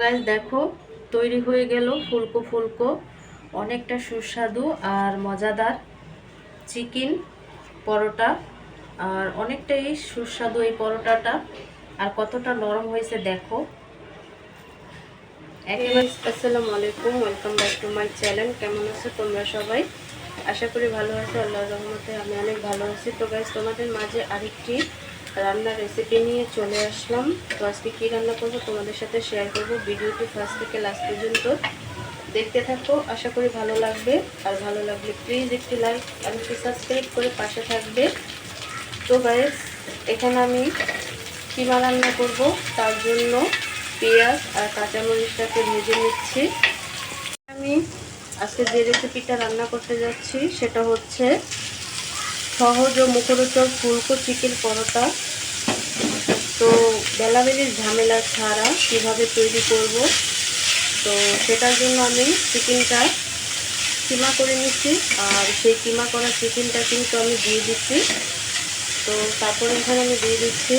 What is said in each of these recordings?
Guys দেখো তৈরি হয়ে গেল ফুলকো ফুলকো। অনেকটা সুস্বাদু আর মজাদার চিকেন পরোটা। আর অনেকটাই সুস্বাদু এই পরোটাটা। আর কতটা নরম হয়েছে দেখো। একেবারে আসসালামু আলাইকুম welcome back to my channel কেমন আছো তোমরা সবাই? আশা করি ভালো আছো আল্লাহ রহমতে আমি অনেক ভালো আছি। তো গাইজ তোমাদের মাঝে আরেকটি রান্নার রেসিপি নিয়ে চলে আসলাম। তো আজকে কী রান্না করব তোমাদের সাথে শেয়ার করব। ভিডিওটি ফার্স্ট থেকে লাস্ট পর্যন্ত দেখতে থাকো। আশা করি ভালো লাগবে। আর ভালো লাগলে প্লিজ একটি লাইক আর একটি সাবস্ক্রাইব করে পাশে থাকবে। তো গাইজ এখানে আমি কিমা রান্না করব। তার জন্য পেঁয়াজ আর কাঁচামরিচটাকে ভেজে নিচ্ছি। আমি আজকে যে রেসিপিটা রান্না করতে যাচ্ছি, সেটা হচ্ছে সহজ ও মুখরোচক ফুলকো চিকেন পরোটা। তো বেলাবেলির ঝামেলা ছাড়া কীভাবে তৈরি করব? তো সেটার জন্য আমি চিকেনটা কিমা করে নিচ্ছি, আর সেই কিমা করা চিকেনটা কিন্তু আমি দিয়ে দিচ্ছি। তো তারপরে এখানে আমি দিয়ে দিচ্ছি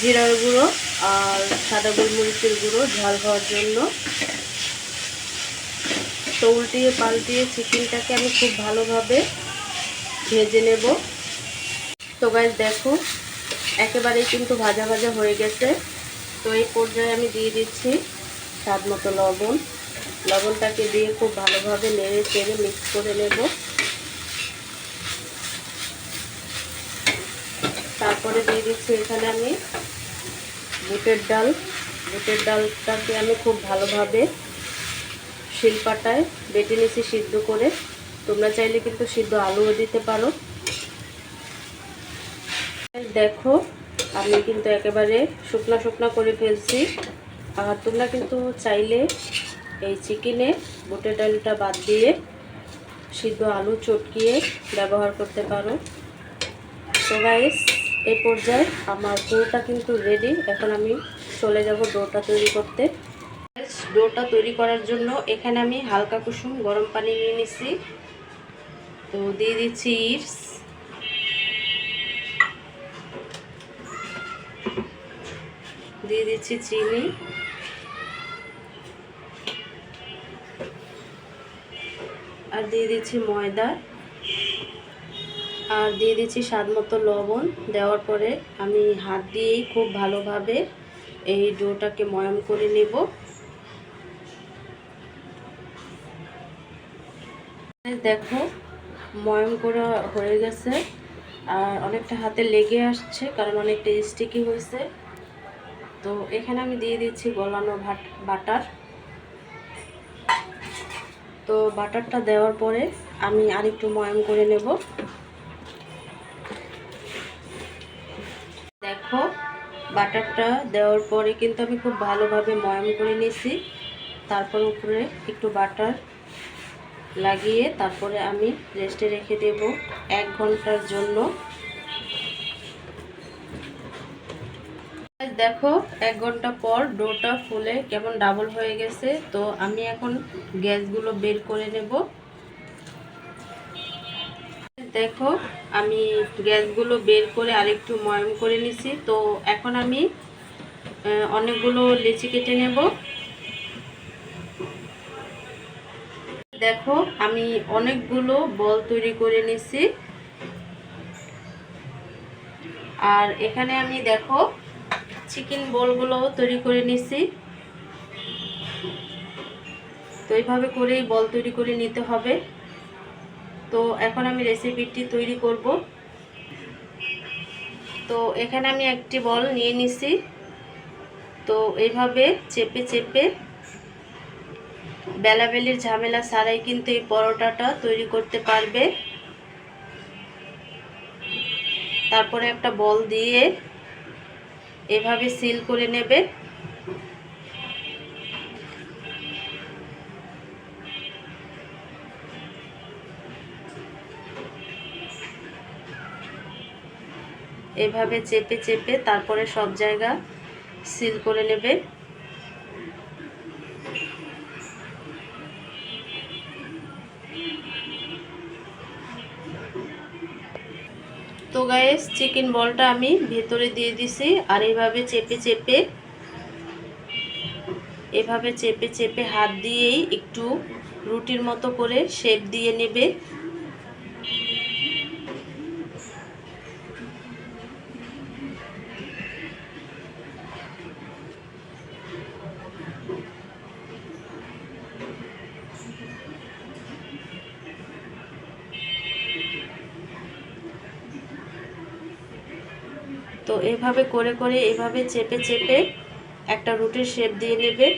জিরার গুঁড়ো আর সাদা গোলমরিচের গুঁড়ো ঝাল হওয়ার জন্য। তো উল্টিয়ে পাল্টিয়ে চিকেনটাকে আমি খুব ভালোভাবে ভেজে নেব। তো গাছ দেখো, একেবারেই কিন্তু ভাজা ভাজা হয়ে গেছে। তো এই পর্যায়ে আমি দিয়ে দিচ্ছি স্বাদ মতো লবণ। লবণটাকে দিয়ে খুব ভালোভাবে নেড়ে চেড়ে মিক্স করে নেব। তারপরে দিয়ে দিচ্ছি এখানে আমি বুটের ডাল। বুটের ডালটাকে আমি খুব ভালোভাবে শিলপাটায় বেটে নিছি সিদ্ধ করে। তোমরা চাইলে কিন্তু সিদ্ধ আলুও দিতে পারো। দেখো, আমি কিন্তু একেবারে শুকনা শুকনা করে ফেলছি। আর তোমরা কিন্তু চাইলে এই চিকেনে বুটের ডালটা বাদ দিয়ে সিদ্ধ আলু চটকিয়ে ব্যবহার করতে পারো। তো গাইস এই পর্যায়ে আমার ডোটা কিন্তু রেডি এখন আমি চলে যাব ডোটা তৈরি করতে। ডোটা তৈরি করার জন্য এখানে আমি হালকা কুসুম গরম পানি নিয়ে নিছি। তো দিয়ে দিচ্ছি ইটস দিয়ে দিচ্ছি চিনি। আর দিয়ে দিচ্ছি ময়দা। আর দিয়ে দিচ্ছি স্বাদ মতো লবণ। দেওয়ার পরে আমি হাত দিয়েই খুব ভালোভাবে এই ডোটাকে ময়ম করে নেব। দেখো ময়ম করা হয়ে গেছে। আর অনেকটা হাতে লেগে আসছে, কারণ অনেকটা স্টিকি হয়েছে। তো এখানে আমি দিয়ে দিচ্ছি গলানো ভাট বাটার। তো বাটারটা দেওয়ার পরে আমি আরেকটু ময়ম করে নেব। দেখো, বাটারটা দেওয়ার পরে কিন্তু আমি খুব ভালোভাবে ময়ম করে নিয়েছি। তারপর উপরে একটু বাটার লাগিয়ে তারপরে আমি রেস্টে রেখে দেব এক ঘণ্টার জন্য। দেখো, এক ঘণ্টা পর ডোটা ফুলে কেমন ডাবল হয়ে গেছে। তো আমি এখন গ্যাসগুলো বের করে নেব। দেখো, আমি গ্যাসগুলো বের করে আরেকটু ময়ম করে নিছি। তো এখন আমি অনেকগুলো লিচি কেটে নেব। দেখো, আমি অনেকগুলো বল তৈরি করে নিছি। আর এখানে আমি দেখো চিকেন বলগুলো তৈরি করে নিছি। তো এইভাবে করেই বল তৈরি করে নিতে হবে। তো এখন আমি রেসিপিটি তৈরি করব। তো এখানে আমি একটি বল নিয়ে নিছি। তো এইভাবে চেপে চেপে বেলাবেলির ঝামেলা ছাড়াই কিন্তু এই পরোটাটা তৈরি করতে পারবে। তারপরে একটা বল দিয়ে এভাবে সিল করে নেবে। এভাবে চেপে চেপে তারপরে সব জায়গা সিল করে নেবে। তো গায়েস চিকেন বলটা আমি ভেতরে দিয়ে দিছি আর এভাবে চেপে চেপে, এভাবে চেপে চেপে হাত দিয়েই একটু রুটির মতো করে শেপ দিয়ে নেবে। তো এভাবে করে করে এভাবে চেপে চেপে একটা রুটির শেপ দিয়ে নেবে।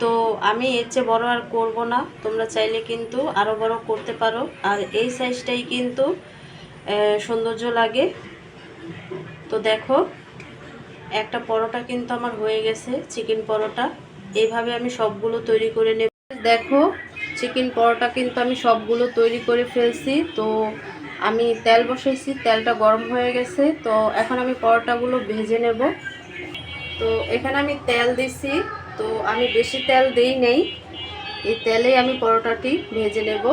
তো আমি এর চেয়ে বড়ো আর করব না, তোমরা চাইলে কিন্তু আরও বড় করতে পারো। আর এই সাইজটাই কিন্তু সৌন্দর্য লাগে। তো দেখো, একটা পরোটা কিন্তু আমার হয়ে গেছে চিকেন পরোটা। এইভাবে আমি সবগুলো তৈরি করে নেব। দেখো চিকেন পরোটা কিন্তু আমি সবগুলো তৈরি করে ফেলছি। তো আমি তেল বসাইছি, তেলটা গরম হয়ে গেছে, তো এখন আমি পরোটাগুলো ভেজে নেব। তো এখানে আমি তেল দিছি, তো আমি বেশি তেল দেই নেই। এই তেলেই আমি পরোটাটি ভেজে নেব।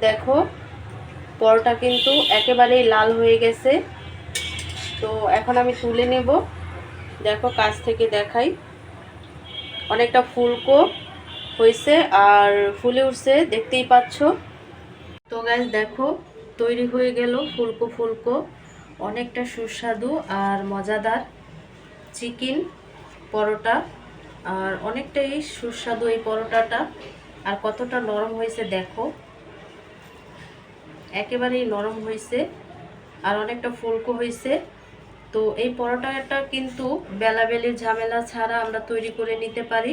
দেখো, পরোটা কিন্তু একেবারেই লাল হয়ে গেছে। তো এখন আমি তুলে নেব। দেখো, কাছ থেকে দেখাই। অনেকটা ফুলকো। হয়েছে আর ফুলে উঠছে, দেখতেই পাচ্ছ। তো গাছ দেখো, তৈরি হয়ে গেল ফুলকো ফুলকো। অনেকটা সুস্বাদু আর মজাদার চিকেন পরোটা। আর অনেকটাই সুস্বাদু এই পরোটাটা। আর কতটা নরম হয়েছে দেখো। একেবারেই নরম হয়েছে। আর অনেকটা ফুলকো হয়েছে। তো এই পরোটাটা কিন্তু বেলাবেলির ঝামেলা ছাড়া আমরা তৈরি করে নিতে পারি।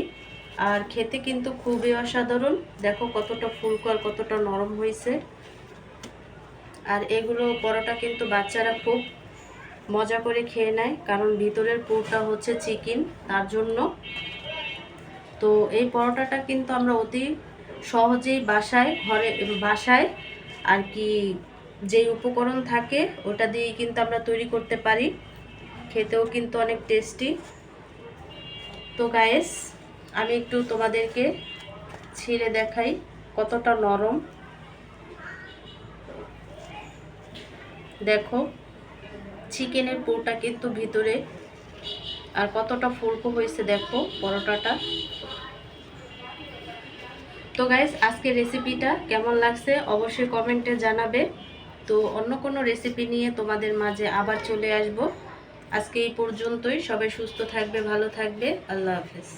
আর খেতে কিন্তু খুবই অসাধারণ। দেখো কতটা ফুলকো আর কতটা নরম হয়েছে। আর এগুলো পরোটা কিন্তু বাচ্চারা খুব মজা করে খেয়ে নেয়, কারণ ভিতরের পুরটা হচ্ছে চিকেন, তার জন্য। তো এই পরোটাটা কিন্তু আমরা অতি সহজেই বাসায়, ঘরে বাসায় আর কি যেই উপকরণ থাকে, ওটা দিয়েই কিন্তু আমরা তৈরি করতে পারি। খেতেও কিন্তু অনেক টেস্টি। তো গায়েস আমি একটু তোমাদেরকে ছিঁড়ে দেখাই কতটা নরম। দেখো, চিকেনের পুরটা কিন্তু ভিতরে আর কতটা ফুলকো হয়েছে দেখো পরোটাটা। তো গাইস আজকে রেসিপিটা কেমন লাগছে অবশ্যই কমেন্টে জানাবে। তো অন্য কোনো রেসিপি নিয়ে তোমাদের মাঝে আবার চলে আসব। আজকে এই পর্যন্তই। সবাই সুস্থ থাকবে, ভালো থাকবে। আল্লাহ হাফেজ।